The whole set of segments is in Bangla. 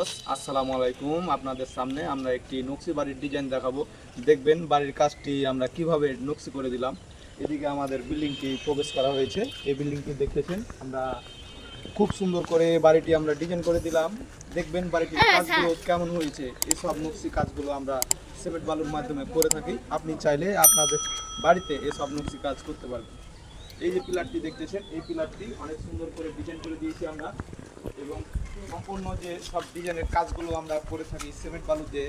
ভিউয়ার্স আসসালামু আলাইকুম। আপনাদের সামনে আমরা একটি নকশি বাড়ির ডিজাইন দেখাবো। দেখবেন বাড়ির কাজটি আমরা কীভাবে নকশি করে দিলাম। এদিকে আমাদের বিল্ডিংটি প্রবেশ করা হয়েছে। এই বিল্ডিংটি দেখতেছেন আমরা খুব সুন্দর করে বাড়িটি আমরা ডিজাইন করে দিলাম। দেখবেন বাড়িটির কাজগুলো কেমন হয়েছে? এসব নকশি কাজগুলো আমরা সিমেন্ট বালুর মাধ্যমে করে থাকি। আপনি চাইলে আপনাদের বাড়িতে এসব নকশি কাজ করতে পারবেন। এই যে পিলারটি দেখতেছেন এই পিলারটি অনেক সুন্দর করে ডিজাইন করে দিয়েছি আমরা। এবং সম্পূর্ণ যে সব ডিজাইনের কাজগুলো আমরা করে থাকি, সিমেন্ট বালু দিয়ে,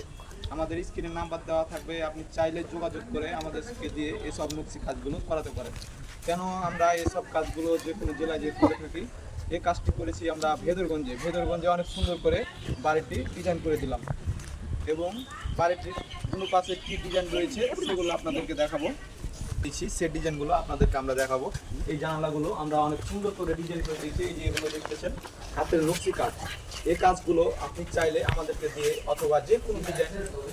আমাদের স্ক্রিনে নাম্বার দেওয়া থাকবে, আপনি চাইলে যোগাযোগ করে আমাদেরকে দিয়ে এসব নকশি কাজগুলো করাতে পারেন। কেন আমরা এসব কাজগুলো যে কোনো জেলায় যে করে থাকি এই কাজটি করেছি আমরা ভেদরগঞ্জে। ভেদরগঞ্জে অনেক সুন্দর করে বাড়িটি ডিজাইন করে দিলাম। এবং বাড়িটির কোনো পাশে কী ডিজাইন রয়েছে, সেগুলো আপনাদেরকে দেখাবো। দিচ্ছি সে ডিজাইনগুলো আপনাদেরকে আমরা দেখাবো। এই জানালাগুলো আমরা অনেক সুন্দর করে ডিজাইন করে দিয়েছি, এই যে এগুলো দেখতেছেন, হাতের নকশি কাজ এই কাজগুলো আপনি চাইলে আমাদেরকে দিয়ে অথবা যে কোনো ডিজাইন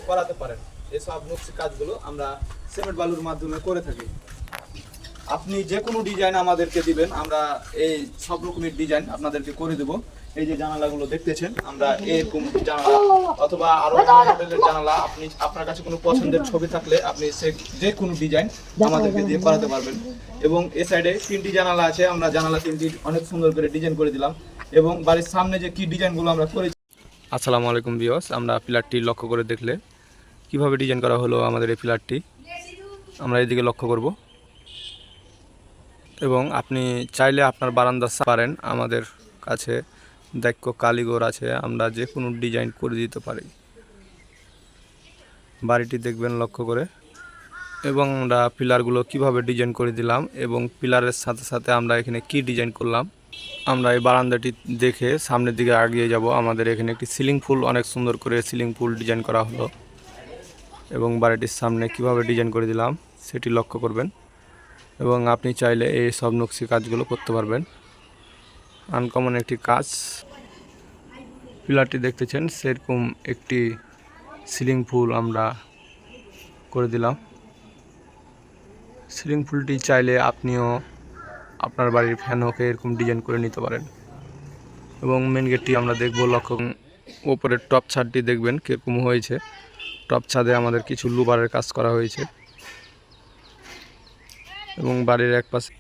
করাতে পারেন। এসব নকশি কাজগুলো আমরা সিমেন্ট বালুর মাধ্যমে করে থাকি। আপনি যে কোনো ডিজাইন আমাদেরকে দিবেন, আমরা এই সব রকমের ডিজাইন আপনাদেরকে করে দেব। এই যে জানালাগুলো দেখতেছেন আমরা এরকম জানালা অথবা আরও মডেলের জানালা আপনি আপনার কাছে কোনো পছন্দের ছবি থাকলে আপনি সে যে কোনো ডিজাইন আমাদেরকে দিয়ে করাতে পারবেন। এবং এ সাইডে তিনটি জানালা আছে আমরা জানালা তিনটি অনেক সুন্দর করে ডিজাইন করে দিলাম। এবং বাড়ির সামনে যে কি ডিজাইনগুলো আমরা করেছি আসসালামু আলাইকুম বিয়স আমরা পিলারটি লক্ষ্য করে দেখলে কীভাবে ডিজাইন করা হলো আমাদের এই পিলারটি আমরা এদিকে লক্ষ্য করব। এবং আপনি চাইলে আপনার বারান্দা পারেন আমাদের কাছে। দাক্ষ কালীগড় আছে, আমরা যে কোনো ডিজাইন করে দিতে পারি। বাড়িটি দেখবেন লক্ষ্য করে। এবং আমরা পিলারগুলো কীভাবে ডিজাইন করে দিলাম এবং পিলারের সাথে সাথে আমরা এখানে কি ডিজাইন করলাম, আমরা এই বারান্দাটি দেখে সামনের দিকে এগিয়ে যাব। আমাদের এখানে একটি সিলিং ফুল অনেক সুন্দর করে সিলিং ফুল ডিজাইন করা হলো এবং বাড়িটির সামনে কীভাবে ডিজাইন করে দিলাম সেটি লক্ষ্য করবেন এবং আপনি চাইলে এই সব নকশি কাজগুলো করতে পারবেন। আনকমন একটি কাজ। পিলারটি দেখতেছেন, সেরকম একটি সিলিং ফুল আমরা করে দিলাম। সিলিং ফুলটি চাইলে আপনিও আপনার বাড়ির ফ্যানকে এরকম ডিজাইন করে নিতে পারেন। এবং মেন গেটটি আমরা দেখব লক্ষ্য ওপরের টপ ছাদটি দেখবেন কীরকম হয়েছে। টপ ছাদে আমাদের কিছু লুবারের কাজ করা হয়েছে। এবং বাড়ির এক পাশে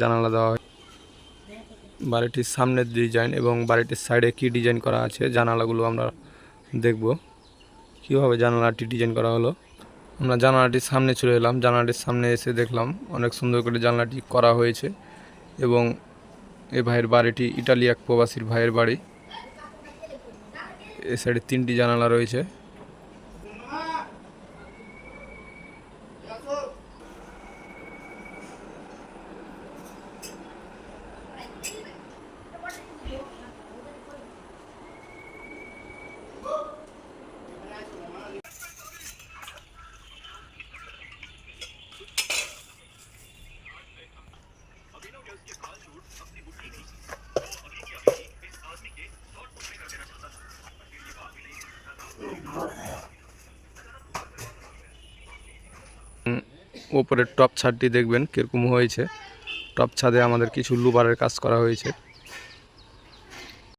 জানালা দেওয়া হয়। বাড়িটির সামনের ডিজাইন এবং বাড়িটির সাইডে কি ডিজাইন করা আছে জানালাগুলো আমরা দেখব। কীভাবে জানালাটি ডিজাইন করা হলো? আমরা জানালাটির সামনে চলে এলাম। জানালাটির সামনে এসে দেখলাম অনেক সুন্দর করে জানালাটি করা হয়েছে এবং এ ভাইয়ের বাড়িটি ইটালি এক প্রবাসীর ভাইয়ের বাড়ি। এ সাইডে তিনটি জানালা রয়েছে। ওপরের টপ ছাদটি দেখবেন কীরকম হয়েছে। টপ ছাদে আমাদের কিছু লুবারের কাজ করা হয়েছে।